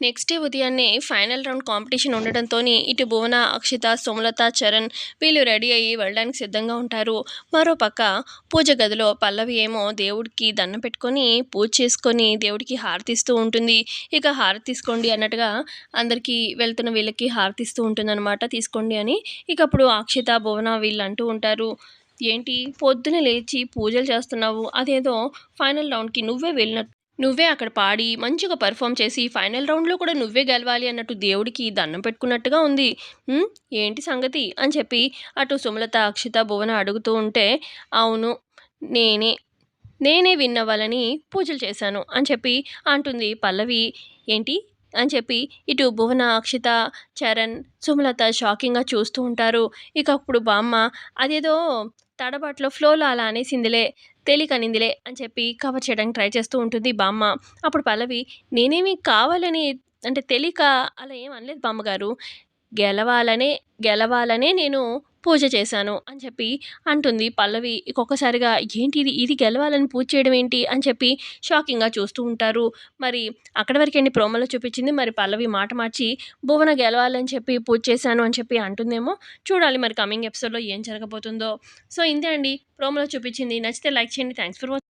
Next day ఉదయాన్నే final round competition ఉండడంతో ఇటు భువన అక్షిత సుమలత చరణ్ వీళ్ళు రెడీ అయ్యి వెళ్ళడానికి సిద్ధంగా ఉంటారు. మరోపక్క పూజ గదిలో పల్లవి ఏమో దేవుడికి దండం పెట్టుకొని పూజ చేసుకొని దేవుడికి హారతిస్తూ ఉంటుంది. ఇక హారతి తీసుకోండి అన్నట్టుగా అందరికీ వెళ్తున్న వీళ్ళకి హారతిస్తూ ఉంటుందన్నమాట. తీసుకోండి అని ఇక అప్పుడు అక్షిత భువన వీళ్ళు అంటూ ఉంటారు. ఏంటి? పొద్దున లేచి పూజలు చేస్తున్నావు. అదేదో ఫైనల్ రౌండ్కి నువ్వే వెళ్ళినట్టు నువ్వే అక్కడ పాడి మంచిగా పర్ఫామ్ చేసి ఫైనల్ రౌండ్లో కూడా నువ్వే గెలవాలి అన్నట్టు దేవుడికి దండం పెట్టుకున్నట్టుగా ఉంది. ఏంటి సంగతి? అని చెప్పి అటు సుమలత అక్షిత భువన అడుగుతూ ఉంటే అవును నేనే నేనే విన్ అవ్వాలని పూజలు చేశాను అని చెప్పి అంటుంది పల్లవి. ఏంటి? అని చెప్పి ఇటు భువన అక్షిత చరణ్ సుమలత షాకింగ్గా చూస్తూ ఉంటారు. ఇక అప్పుడు బామ్మ అదేదో తడబాట్లో ఫ్లోలో అలా అనేసిందిలే తేలికనిందిలే అని చెప్పి కవర్ చేయడానికి ట్రై చేస్తూ ఉంటుంది బామ్మ. అప్పుడు పల్లవి నేనేమి కావాలని అంటే తెలియక అలా ఏం అనలేదు బామ్మగారు. గెలవాలనే గెలవాలనే నేను పూజ చేశాను అని చెప్పి అంటుంది పల్లవి. ఒక్కొక్కసారిగా ఏంటి ఇది? ఇది గెలవాలని పూజ చేయడం ఏంటి? అని చెప్పి షాకింగ్గా చూస్తూ ఉంటారు. మరి అక్కడి వరకు అండి ప్రోమోలో చూపించింది? మరి పల్లవి మాట మార్చి భువన గెలవాలని చెప్పి పూజ చేశాను అని చెప్పి అంటుందేమో. చూడాలి మరి కమింగ్ ఎపిసోడ్లో ఏం జరగబోతుందో. సో ఇంతే అండి. ప్రోమోలో చూపించింది. నచ్చితే లైక్ చేయండి. Thanks for watching